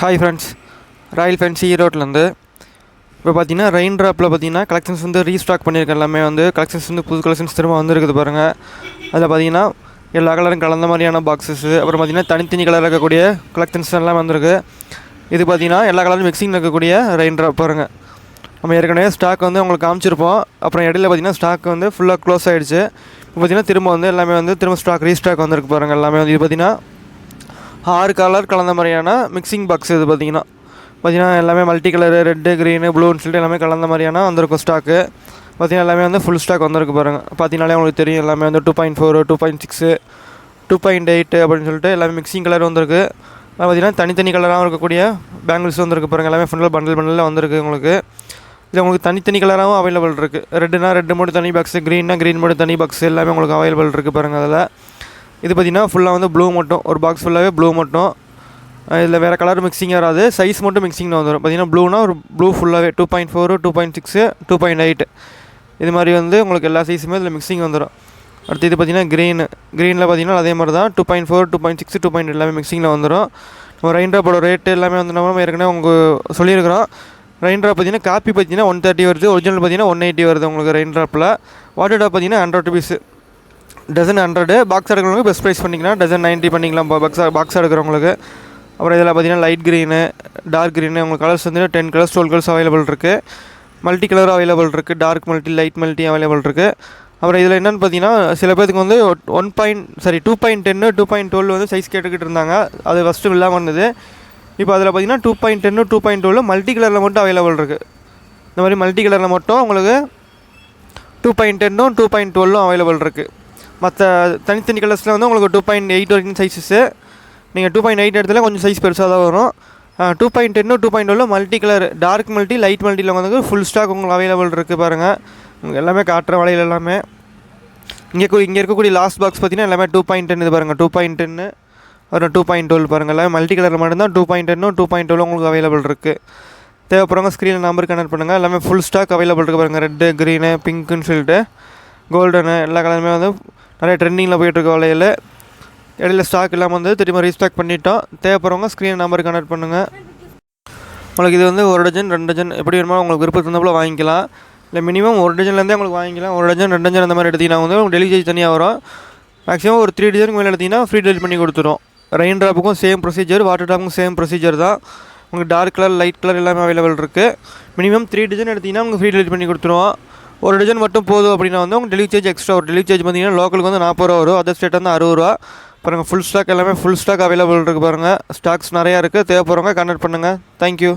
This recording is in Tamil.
ஹாய் ஃப்ரெண்ட்ஸ் ராயல் ஃபேன்சி ஈரோட்லேருந்து இப்போ பார்த்தீங்கன்னா ரெயின் ட்ராப்பில் பார்த்தீங்கன்னா கலெக்ஷன்ஸ் வந்து ரீஸ்டாக் பண்ணியிருக்க எல்லாமே வந்து கலெக்ஷன்ஸ் வந்து புது கலெக்ஷன்ஸ் திரும்ப வந்துருக்குது பாருங்கள் அதில் பார்த்தீங்கன்னா எல்லா கலரும் கலந்த மாதிரியான பாக்ஸஸ் அப்புறம் பார்த்தீங்கன்னா தனித்தனி கலரில் இருக்கக்கூடிய கலெக்ஷன்ஸ் எல்லாம் வந்திருக்கு. இது பார்த்தீங்கன்னா எல்லா கலரும் மிக்சிங் இருக்கக்கூடிய ரெயின் ட்ராப் பாருங்கள் நம்ம ஏற்கனவே ஸ்டாக் வந்து உங்களுக்கு காமிச்சிருப்போம். அப்புறம் இடையில பார்த்தீங்கன்னா ஸ்டாக் வந்து ஃபுல்லாக க்ளோஸ் ஆகிடுச்சு இப்போ பார்த்தீங்கன்னா திரும்ப வந்து எல்லாமே வந்து திரும்ப ஸ்டாக் ரீஸ்டாக் வந்திருக்கு பாருங்கள் எல்லாமே வந்து. இது பார்த்தீங்கன்னா ஆறு கலர் கலந்த மாதிரியான மிக்சிங் பாக்ஸ் இது பார்த்தீங்கன்னா. பார்த்தீங்கன்னா எல்லாமே மல்டி கலரு ரெட்டு க்ரீனு ப்ளூன்னு சொல்லிட்டு எல்லாமே கலந்த மாதிரியான வந்திருக்கும் ஸ்டாக்கு பார்த்தீங்கன்னா எல்லாமே வந்து ஃபுல் ஸ்டாக் வந்திருக்கு பாருங்கள் பார்த்தீங்கனாலே உங்களுக்கு தெரியும் எல்லாமே வந்து two point four two point six two point eight அப்படின்னு சொல்லிட்டு எல்லாமே மிக்சிங் கலர் வந்திருக்கு. பார்த்தீங்கன்னா தனித்தனி கலராகவும் இருக்கக்கூடிய பேங்கிள்ஸ் வந்திருக்கு பாருங்கள் எல்லாமே ஃபுல்லாக பண்டல் பண்டலில் வந்திருக்கு உங்களுக்கு. இது உங்களுக்கு தனித்தனி கலராகவும் அவைலபிள் இருக்குது ரெட்டுனா ரெட்டு மட்டும் தனி பாக்ஸு க்ரீன்னா க்ரீன் மட்டும் தனி பாக்ஸ் எல்லாமே உங்களுக்கு அவைலபிள் இருக்குது பாருங்கள் அதில். இது பார்த்திங்கன்னா ஃபுல்லாக வந்து ப்ளூ மட்டும். ஒரு பாக்ஸ் ஃபுல்லாகவே ப்ளூ மட்டும். இதில் வேறு கலர் மிக்சிங் வராது. சைஸ் மட்டும் மிக்சிங்கில் வந்துடும் பார்த்தீங்கன்னா ப்ளூனா ஒரு ப்ளூ ஃபுல்லாகவே two point four two point six two point eight இது மாதிரி வந்து உங்களுக்கு எல்லா சைஸுமே இதில் மிக்சிங் வந்துடும் அடுத்து இது பார்த்தீங்கன்னா க்ரீன் க்ரீனில் பார்த்தீங்கன்னா அதே மாதிரி தான். Two point four two point six two point எல்லாமே மிக்சிங்கில் வந்துடும் நம்ம ரெயின் ட்ராப்போட ரேட்டு எல்லாமே வந்து நம்ம ஏற்கனவே உங்களுக்கு சொல்லியிருக்கிறோம். ரைன் ட்ராப் பார்த்தீங்கன்னா காப்பி பார்த்தீங்கன்னா ஒன் தேர்ட்டி வருது. ஒரிஜினல் பார்த்தீங்கன்னா ஒன் எயிட்டி வருது உங்களுக்கு ரெயின் ட்ராப்பில் வாட்டர் ட்ராப் பார்த்தீங்கன்னா hundred rupees dozen hundred box எடுக்கிறவங்களுக்கு best price பண்ணிக்கலாம். டசன் நைன்ட்டி பண்ணிக்கலாம். பாக்ஸ் பாக்ஸ் எடுக்கிறவங்களுக்கு. அப்புறம் இதில் பார்த்தீங்கன்னா லைட் க்ரீனு டார்க் க்ரீனு உங்களுக்கு கலர்ஸ் வந்து ten colours twelve colours available இருக்குது மல்டி கலர் அவைலபிள் இருக்குது dark multi light multi available இருக்குது அப்புறம் இதில் என்னென்னு பார்த்தீங்கன்னா சில பேருக்கு வந்து one point sorry two point ten two point twelve வந்து சைஸ் கேட்டுக்கிட்டு இருந்தாங்க. அது ஃபஸ்ட்டு இல்லாமல் வந்தது. இப்போ அதில் பார்த்தீங்கன்னா two point ten two point twelve multi கலரில் மட்டும் அவைலபிள் இருக்குது இந்த மாதிரி மல்டி கலரில் மட்டும் உங்களுக்கு டூ பாயிண்ட் டென்னும் டூ பாயிண்ட் டுவெல்லும் அவைலபிள் இருக்குது மற்ற தனித்தனி கலர்ஸில் வந்து உங்களுக்கு டூ பாயிண்ட் எயிட் வரைக்கும் சைஸஸ்ஸு நீங்கள் டூ பாயிண்ட் எயிட் இடத்துல கொஞ்சம் சைஸ் பெருசாக தான் வரும். Two point ten two point டூவில் multi colour dark multi light மல்டியில் வந்து ஃபுல் ஸ்டாக் உங்களுக்கு அவைலபிள் இருக்குது பாருங்கள் உங்களுக்கு எல்லாமே காட்டுற வலையில் எல்லாமே. இங்கே இங்கே இருக்கக்கூடிய லாஸ்ட் பாக்ஸ் பார்த்தீங்கன்னா எல்லாமே டூ பாயிண்ட் டென் இது பாருங்கள் டூ பாயிண்ட் டென்னு அப்புறம் டூ பாயிண்ட் டுவெல் பாருங்கள் எல்லாமே மல்டி கலரில் மட்டும்தான் டூ பாயிண்ட் டென்னும் டூ பாயிண்ட் டுவெல் உங்களுக்கு அவைலபிள் இருக்குது தேவைப்படுறவங்க ஸ்க்ரீனில் நம்பர் கனெக்ட் பண்ணுங்கள் எல்லாமே ஃபுல் ஸ்டாக் அவைலபிள் இருக்குது பாருங்கள் ரெட்டு க்ரீனு பிங்க்குன்னு சொல்லிட்டு கோல்டனு எல்லா கலருமே வந்து நிறைய ட்ரெண்டிங்கில் போயிட்டுருக்க வலையில். இடையில ஸ்டாக் இல்லாமல் வந்து திரும்ப ரீஸ்டாக் பண்ணிட்டோம். தேவைப்படுறவங்க ஸ்க்ரீன் நம்பருக்கு கனெக்ட் பண்ணுங்கள் உங்களுக்கு இது வந்து ஒரு டஜன் ரெண்டு டஜன் எப்படி வேணுமோ உங்களுக்கு விருப்பம் தந்தப்போ வாங்கிக்கலாம். இல்லை மினிமம் ஒரு டஜன்லேருந்தே உங்களுக்கு வாங்கிக்கலாம். ஒரு டஜன் ரெண்டு டஜன் அந்த மாதிரி எடுத்திங்கன்னா வந்து உங்களுக்கு டெலிவரி சார்ஜ் தனியாக வரும். மேக்ஸிமம் ஒரு த்ரீ டஜனுக்கு மேலே எடுத்திங்கன்னா ஃப்ரீ டெலிவரி பண்ணி கொடுத்துரும். ரெயின் ட்ராப்புக்கும் சேம் ப்ரொசீஜர் வாட்டர் ட்ராப்புக்கும் சேம் ப்ரொசீஜர் தான். உங்களுக்கு டார்க் கலர் லைட் கலர் எல்லாமே அவைலபிள் இருக்குது மினிமம் த்ரீ டஜன் எடுத்திங்கன்னா உங்களுக்கு ஃப்ரீ டெலிவரி பண்ணி கொடுத்துருவோம். ஒரு டஜன் மட்டும் போதும் அப்படின்னா வந்து உங்களுக்கு டெலிவரி சார்ஜ் எக்ஸ்ட்ரா ஒரு டெலிவரி சார்ஜ் பார்த்தீங்கன்னா லோக்கலுக்கு வந்து நாற்பது ரூபா வரும். அதர் ஸ்டேட் வந்து அறுபது ரூபா. பாருங்கள் ஃபுல் ஸ்டாக் எல்லாமே ஃபுல் ஸ்டாக் அவைலபிள் இருக்குது பாருங்கள் ஸ்டாக்ஸ் நிறையா இருக்குது தேவைப்படுறவங்க கனெக்ட் பண்ணுங்கள் தேங்க்யூ